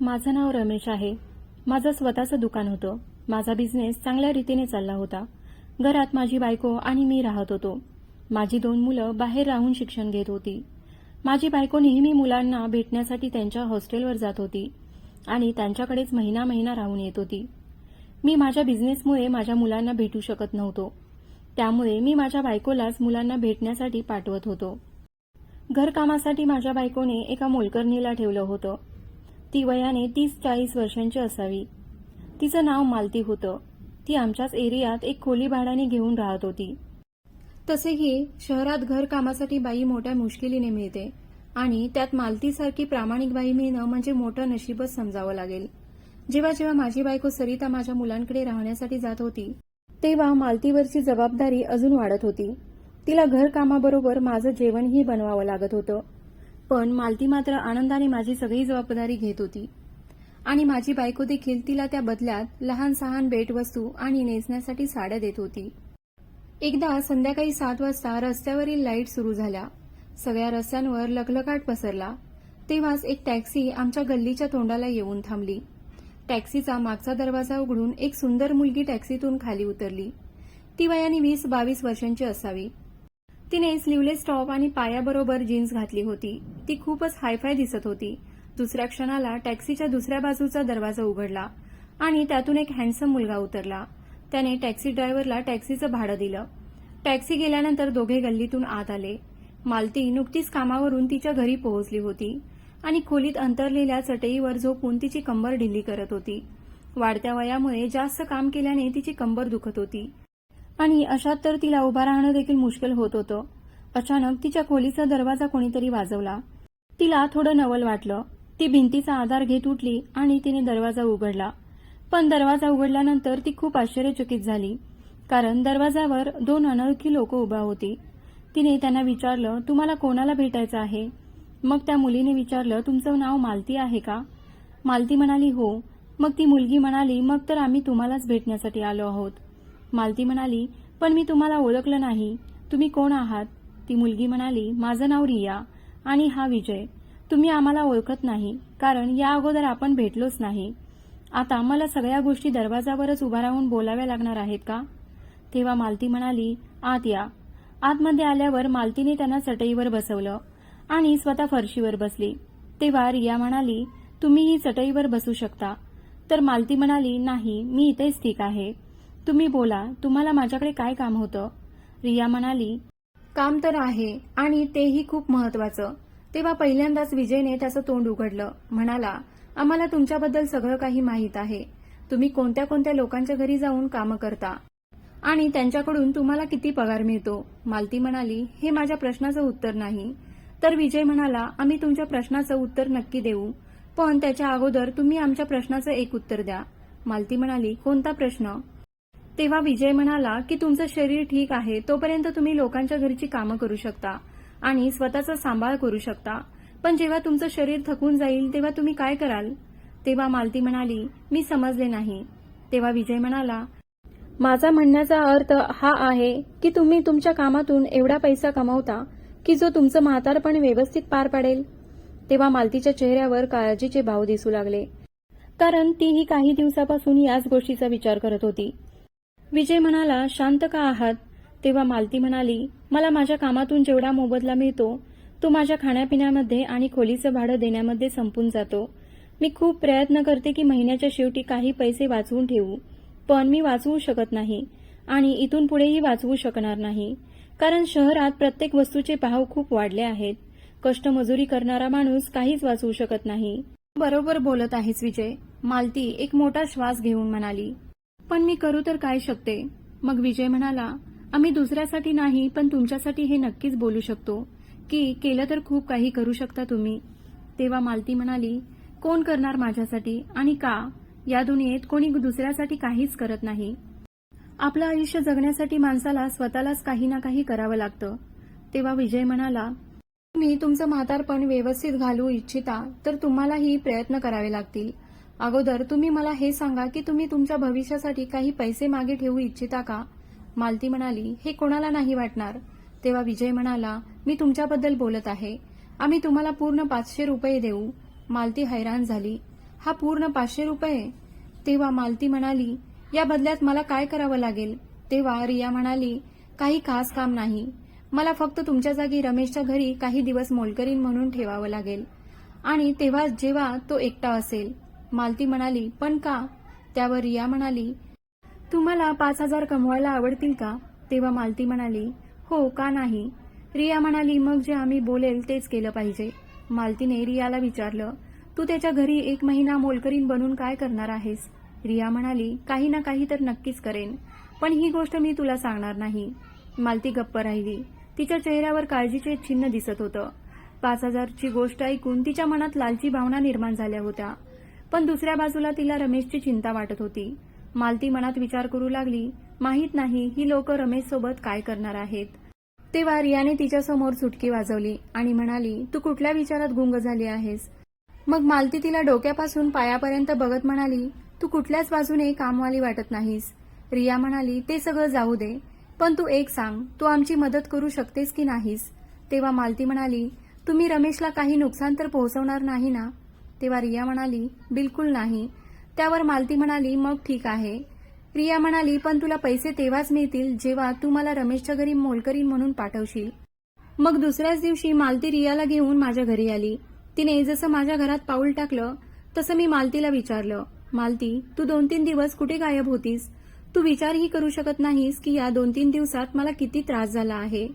माझं नाव रमेश आहे. माझं स्वतःचं दुकान होतं. माझा बिझनेस चांगल्या रीतीने चालला होता. घरात माझी बायको आणि मी राहत होतो. माझी दोन मुलं बाहेर राहून शिक्षण घेत होती. माझी बायको नेहमी मुलांना भेटण्यासाठी त्यांच्या हॉस्टेलवर जात होती आणि त्यांच्याकडेच महिना महिना राहून येत होती. मी माझ्या बिझनेसमुळे माझ्या मुलांना भेटू शकत नव्हतो. त्यामुळे मी माझ्या बायकोलाच मुलांना भेटण्यासाठी पाठवत होतो. घरकामासाठी माझ्या बायकोने एका मोलकरणीला ठेवलं होतं. ती वयाने तीस चाळीस वर्षांची असावी. तिचं नाव मालती होतं. ती आमच्याच एरियात एक खोली भाड्याने घेऊन राहत होती. तसेही शहरात घरकामासाठी बाई मोठ्या मुश्किलीने मिळते आणि त्यात मालतीसारखी प्रामाणिक बाई मिळणं म्हणजे मोठं नशीबच समजावं लागेल. जेव्हा जेव्हा माझी बायको सरिता माझ्या मुलांकडे राहण्यासाठी जात होती तेव्हा मालतीवरची जबाबदारी अजून वाढत होती. तिला घरकामाबरोबर माझं जेवणही बनवावं लागत होतं. पण मालती मात्र आनंदाने माझी सगळी जबाबदारी घेत होती. आणि माझी बायको देखील तिला त्या बदल्यात लहान सहान भेटवस्तू आणि नेसण्यासाठी साड्या देत होती. एकदा संध्याकाळी सात वाजता रस्त्यावरील लाइट सुरू झाल्या. सगळ्या रस्त्यांवर लखलखाट पसरला. तेव्हाच एक टॅक्सी आमच्या गल्लीच्या तोंडाला येऊन थांबली. टॅक्सीचा मागचा दरवाजा उघडून एक सुंदर मुलगी टॅक्सीतून खाली उतरली. ती वयाने वीस बावीस वर्षांची असावी. तिने स्लीवलेस टॉप आणि पायाबरोबर जीन्स घातली होती. ती खूपच हायफाय दिसत होती. दुसऱ्या क्षणाला टॅक्सीच्या दुसऱ्या बाजूचा दरवाजा उघडला आणि त्यातून एक हँडसम मुलगा उतरला. त्याने टॅक्सी ड्रायव्हरला टॅक्सीचं भाडं दिलं. टॅक्सी गेल्यानंतर दोघे गल्लीतून आत आले. मालती नुकतीच कामावरून तिच्या घरी पोहोचली होती आणि खोलीत अंतरलेल्या चटईवर झोपून तिची कंबर ढिल्ली करत होती. वाढत्या वयामुळे जास्त काम केल्याने तिची कंबर दुखत होती. आणि अशात तर तिला उभा राहणं देखील मुश्किल होत होतं. अचानक तिच्या खोलीचा दरवाजा कोणीतरी वाजवला. तिला थोडं नवल वाटलं. ती भिंतीचा आधार घेत उठली आणि तिने दरवाजा उघडला. पण दरवाजा उघडल्यानंतर ती खूप आश्चर्यचकित झाली. कारण दरवाजावर दोन अनोळखी लोक उभा होती. तिने त्यांना विचारलं तुम्हाला कोणाला भेटायचं आहे? मग त्या मुलीने विचारलं तुमचं नाव मालती आहे का? मालती म्हणाली हो. मग ती मुलगी म्हणाली मग तर आम्ही तुम्हालाच भेटण्यासाठी आलो आहोत. मालती म्हणाली पण मी तुम्हाला ओळखलं नाही. तुम्ही कोण आहात? ती मुलगी म्हणाली माझं नाव रिया आणि हा विजय. तुम्ही आम्हाला ओळखत नाही कारण या अगोदर आपण भेटलोच नाही. आता मला सगळ्या गोष्टी दरवाजावरच उभा राहून बोलाव्या लागणार आहेत का? तेव्हा मालती म्हणाली आत या. आतमध्ये आल्यावर मालतीने त्यांना चटईवर बसवलं आणि स्वतः फरशीवर बसली. तेव्हा रिया म्हणाली तुम्ही ही चटईवर बसू शकता. तर मालती म्हणाली नाही मी इथेच ठीक आहे. तुम्ही बोला तुम्हाला माझ्याकडे काय काम होतं? रिया म्हणाली काम तर आहे आणि तेही खूप महत्वाचं तेव्हा पहिल्यांदाच विजयने त्याचं तोंड उघडलं. म्हणाला आम्हाला तुमच्याबद्दल सगळं काही माहीत आहे. तुम्ही कोणत्या कोणत्या लोकांच्या घरी जाऊन कामं करता? आणि त्यांच्याकडून तुम्हाला किती पगार मिळतो? मालती म्हणाली हे माझ्या प्रश्नाचं उत्तर नाही. तर विजय म्हणाला आम्ही तुमच्या प्रश्नाचं उत्तर नक्की देऊ. पण त्याच्या अगोदर तुम्ही आमच्या प्रश्नाचं एक उत्तर द्या. मालती म्हणाली कोणता प्रश्न? तेव्हा विजय म्हणाला की तुमचं शरीर ठीक आहे तोपर्यंत तुम्ही लोकांच्या घरची कामं करू शकता आणि स्वतःचा सांभाळ करू शकता. पण जेव्हा तुमचं शरीर थकून जाईल तेव्हा तुम्ही काय कराल? तेव्हा मालती म्हणाली मी समजले नाही. तेव्हा विजय म्हणाला माझा म्हणण्याचा अर्थ हा आहे की तुम्ही तुमच्या कामातून एवढा पैसा कमावता की जो तुमचं म्हातारपण व्यवस्थित पार पाडेल? तेव्हा मालतीच्या चेहऱ्यावर काळजीचे भाव दिसू लागले. कारण तीही काही दिवसापासून याच गोष्टीचा विचार करत होती. विजय म्हणाला शांत का आहात? तेव्हा मालती म्हणाली मला माझ्या कामातून जेवढा मोबदला मिळतो तो माझ्या खाण्यापिण्यामध्ये आणि खोलीचं भाडं देण्यामध्ये संपून जातो. मी खूप प्रयत्न करते की महिन्याच्या शेवटी काही पैसे वाचवून ठेवू पण मी वाचवू शकत नाही आणि इथून पुढेही वाचवू शकणार नाही. कारण शहरात प्रत्येक वस्तूचे भाव खूप वाढले आहेत. कष्टमजुरी करणारा माणूस काहीच वाचवू शकत नाही. बरोबर बोलत आहेस विजय. मालती एक मोठा श्वास घेऊन म्हणाली. पण मी करू तर काय शकते? मग विजय म्हणाला आम्ही दुसऱ्यासाठी नाही पण तुमच्यासाठी हे नक्कीच बोलू शकतो. की केलं तर खूप काही करू शकता तुम्ही. तेव्हा मालती म्हणाली कोण करणार माझ्यासाठी? आणि का? या दुनियेत कोणी दुसऱ्यासाठी काहीच करत नाही. आपलं आयुष्य जगण्यासाठी माणसाला स्वतःलाच काही ना काही करावं लागतं. तेव्हा विजय म्हणाला तुम्ही तुमचं म्हातारपण व्यवस्थित घालू इच्छिता तर तुम्हालाही प्रयत्न करावे लागतील. अगोदर तुम्ही मला हे सांगा की तुम्ही तुमच्या भविष्यासाठी काही पैसे मागे ठेवू इच्छिता का? मालती म्हणाली हे कोणाला नाही वाटणार. तेव्हा विजय म्हणाला मी तुमच्याबद्दल बोलत आहे. आम्ही तुम्हाला पूर्ण पाचशे रुपये देऊ. मालती हैराण झाली हा पूर्ण पाचशे रुपये? तेव्हा मालती म्हणाली या बदल्यात मला काय करावं लागेल? तेव्हा रिया म्हणाली काही खास काम नाही. मला फक्त तुमच्या जागी रमेशच्या घरी काही दिवस मोलकरीन म्हणून ठेवावं लागेल. आणि तेव्हा जेव्हा तो एकटा असेल मालती म्हणाली पण का? त्यावर रिया म्हणाली तुम्हाला पाच हजार कमवायला आवडतील का? तेव्हा मालती म्हणाली हो का नाही? रिया म्हणाली मग जे आम्ही बोलेल तेच केलं पाहिजे. मालतीने रियाला विचारलं तू त्याच्या घरी एक महिना मोलकरीन बनून काय करणार आहेस? रिया म्हणाली काही ना काही तर नक्कीच करेन पण ही गोष्ट मी तुला सांगणार नाही. मालती गप्प राहिली. तिच्या चेहऱ्यावर काळजीचे चिन्ह दिसत होतं. पाच हजारची गोष्ट ऐकून तिच्या मनात लालची भावना निर्माण झाल्या होत्या. पण दुसऱ्या बाजूला तिला रमेशची चिंता वाटत होती. मालती मनात विचार करू लागली माहीत नाही ही लोक रमेश सोबत काय करणार आहेत. तेव्हा रियाने तिच्यासमोर सुटकी वाजवली आणि म्हणाली तू कुठल्या विचारात गुंग झाली आहेस? मग मालती तिला डोक्यापासून पायापर्यंत बघत म्हणाली तू कुठल्याच बाजूने कामवाली वाटत नाहीस. रिया म्हणाली ते सगळं जाऊ दे पण तू एक सांग तू आमची मदत करू शकतेस की नाहीस? तेव्हा मालती म्हणाली तुम्ही रमेशला काही नुकसान तर पोहोचवणार नाही ना? तेव्हा रिया म्हणाली बिलकुल नाही. त्यावर मालती म्हणाली मग ठीक आहे. रिया म्हणाली पण तुला पैसे तेव्हाच मिळतील जेव्हा तू मला रमेशच्या घरी मोलकरी म्हणून पाठवशील. मग दुसऱ्याच दिवशी मालती रियाला घेऊन माझ्या घरी आली. तिने जसं माझ्या घरात पाऊल टाकलं तसं मी मालतीला विचारलं मालती तू दोन तीन दिवस कुठे गायब होतीस? तू विचारही करू शकत नाहीस की या दोन तीन दिवसात मला किती त्रास झाला आहे.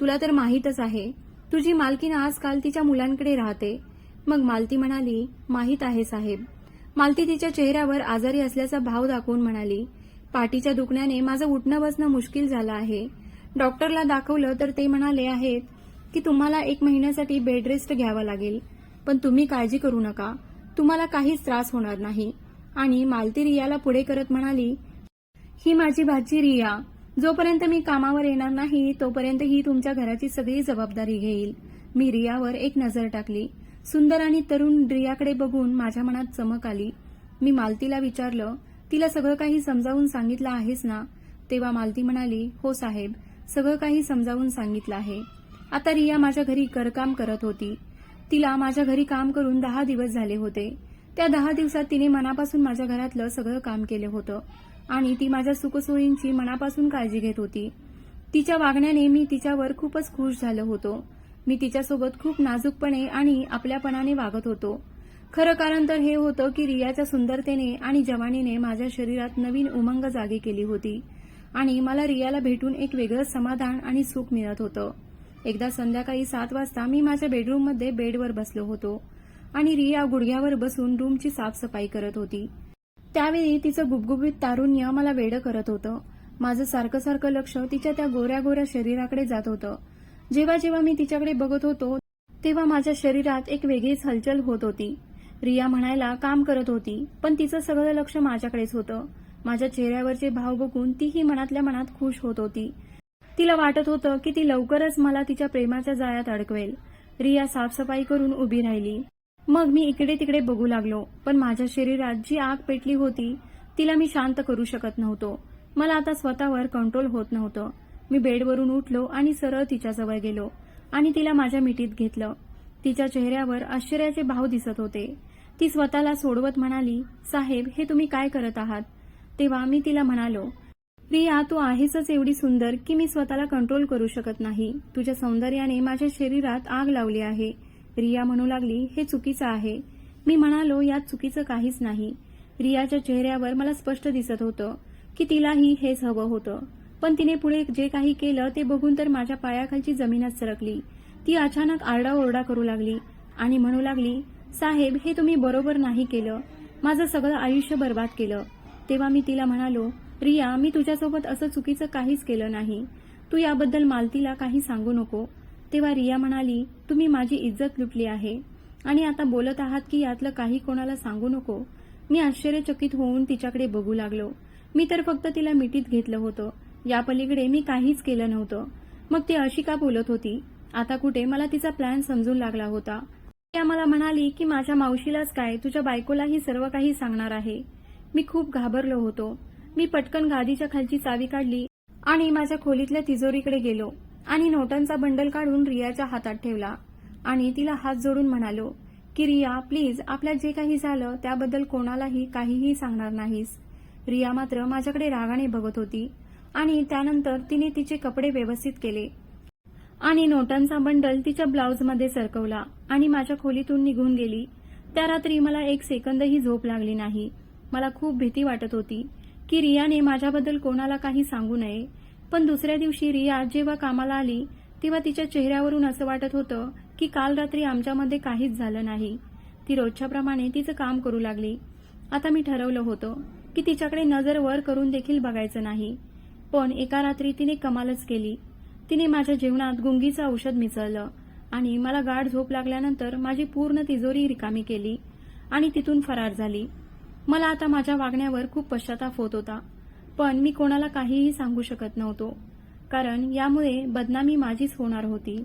तुला तर माहीतच आहे. तुझी मालकीन आजकाल तिच्या मुलांकडे राहते. मग मालती म्हणाली माहीत आहे साहेब. मालती तिच्या चेहऱ्यावर आजारी असल्याचा भाव दाखवून म्हणाली पाठीच्या दुखण्याने माझं उठणं बसणं मुश्किल झालं आहे. डॉक्टरला दाखवलं तर ते म्हणाले आहेत की तुम्हाला एक महिन्यासाठी बेड रेस्ट घ्यावा लागेल. पण तुम्ही काळजी करू नका. तुम्हाला काहीच त्रास होणार नाही. आणि मालती रियाला पुढे करत म्हणाली ही माझी भाची रिया. जोपर्यंत मी कामावर येणार नाही तोपर्यंत ही तुमच्या घराची सगळी जबाबदारी घेईल. मी रियावर एक नजर टाकली. सुंदर आणि तरुण रियाकडे बघून माझ्या मनात चमक आली. मी मालतीला विचारलं तिला सगळं काही समजावून सांगितलं आहेस ना? तेव्हा मालती म्हणाली हो साहेब सगळं काही समजावून सांगितलं आहे. आता रिया माझ्या घरी करकाम करत होती. तिला माझ्या घरी काम करून दहा दिवस झाले होते. त्या दहा दिवसात तिने मनापासून माझ्या घरातलं सगळं काम केलं होतं आणि ती माझ्या सुखसोयींची मनापासून काळजी घेत होती. तिच्या वागण्याने मी तिच्यावर खूपच खुश झालो होतो. मी तिच्यासोबत खूप नाजूकपणे आणि आपल्यापणाने वागत होतो. खरं कारण तर हे होतं की रियाच्या सुंदरतेने आणि जवानीने माझ्या शरीरात नवीन उमंग जागी केली होती आणि मला रियाला भेटून एक वेगळंच समाधान आणि सुख मिळत होतं. एकदा संध्याकाळी सात वाजता मी माझ्या बेडरूममध्ये बेडवर बसलो होतो आणि रिया गुडघ्यावर बसून रूमची साफसफाई करत होती. त्यावेळी तिचं गुबगुबीत तारुण्य मला वेडं करत होतं. माझं सारखं सारखं लक्ष तिच्या त्या गोऱ्या गोऱ्या शरीराकडे जात होतं. जेव्हा जेव्हा मी तिच्याकडे बघत होतो तेव्हा माझ्या शरीरात एक वेगळीच हलचल होत होती. रिया म्हणायला काम करत होती पण तिचं सगळं लक्ष माझ्याकडेच होतं. माझ्या चेहऱ्यावरचे भाव बघून तीही मनातल्या मनात खुश होत होती. तिला वाटत होतं की ती लवकरच मला तिच्या प्रेमाच्या जाळ्यात अडकवेल. रिया साफसफाई करून उभी राहिली. मग मी इकडे तिकडे बघू लागलो पण माझ्या शरीरात जी आग पेटली होती तिला मी शांत करू शकत नव्हतो. मला आता स्वतःवर कंट्रोल होत नव्हतं. मी बेडवरून उठलो आणि सरळ तिच्याजवळ गेलो आणि तिला माझ्या मिठीत घेतलं. तिच्या चेहऱ्यावर आश्चर्याचे भाव दिसत होते. ती स्वतःला सोडवत म्हणाली साहेब हे तुम्ही काय करत आहात? तेव्हा मी तिला म्हणालो रिया तू आहेसच एवढी सुंदर की मी स्वतःला कंट्रोल करू शकत नाही. तुझ्या सौंदर्याने माझ्या शरीरात आग लावली आहे. रिया म्हणू लागली हे चुकीचं आहे. मी म्हणालो यात चुकीचं काहीच नाही. रियाच्या चेहऱ्यावर मला स्पष्ट दिसत होतं की तिलाही हेच हवं होतं. पण तिने पुढे जे काही केलं ते बघून तर माझ्या पायाखालची जमीनच सरकली. ती अचानक आरडाओरडा करू लागली आणि म्हणू लागली साहेब हे तुम्ही बरोबर नाही केलं. माझं सगळं आयुष्य बर्बाद केलं. तेव्हा मी तिला म्हणालो रिया मी तुझ्यासोबत असं चुकीचं काहीच केलं नाही. तू याबद्दल मालतीला काही सांगू नको. तेव्हा रिया म्हणाली तुम्ही माझी इज्जत लुटली आहे आणि आता बोलत आहात की यातलं काही कोणाला सांगू नको. मी आश्चर्यचकित होऊन तिच्याकडे बघू लागलो. मी तर फक्त तिला मिठीत घेतलं होतं. या पलीकडे मी काहीच केलं नव्हतं. मग ती अशी का बोलत होती आता कुठे? मला तिचा प्लॅन समजून लागला होता. त्या मला म्हणाली की माझ्या मावशीलाच काय तुझ्या बायकोलाही सर्व काही सांगणार आहे. मी खूप घाबरलो होतो. मी पटकन गादीच्या खालची चावी काढली आणि माझ्या खोलीतल्या तिजोरीकडे गेलो आणि नोटांचा बंडल काढून रियाच्या हातात ठेवला आणि तिला हात जोडून म्हणालो की रिया प्लीज आपल्यात जे काही झालं त्याबद्दल कोणालाही काहीही सांगणार नाहीस. रिया मात्र माझ्याकडे रागाने बघत होती. आणि त्यानंतर तिने तिचे कपडे व्यवस्थित केले. आणि नोटांचा बंडल तिच्या ब्लाऊजमध्ये सरकवला आणि माझ्या खोलीतून निघून गेली. त्या रात्री मला एक सेकंदही झोप लागली नाही. मला खूप भीती वाटत होती की रियाने माझ्याबद्दल कोणाला काही सांगू नये. पण दुसऱ्या दिवशी रिया जेव्हा कामाला आली तेव्हा तिच्या चेहऱ्यावरून असं वाटत होतं की काल रात्री आमच्यामध्ये काहीच झालं नाही. ती रोजच्याप्रमाणे तिचं काम करू लागली. आता मी ठरवलं होतं की तिच्याकडे नजर वर करून देखील बघायचं नाही. पण एका रात्री तिने कमालच केली. तिने माझ्या जेवणात गुंगीचं औषध मिसळलं आणि मला गाढ झोप लागल्यानंतर माझी पूर्ण तिजोरी रिकामी केली आणि तिथून फरार झाली. मला आता माझ्या वागण्यावर खूप पश्चाताप होत होता पण मी कोणाला काहीही सांगू शकत नव्हतो कारण यामुळे बदनामी माझीच होणार होती.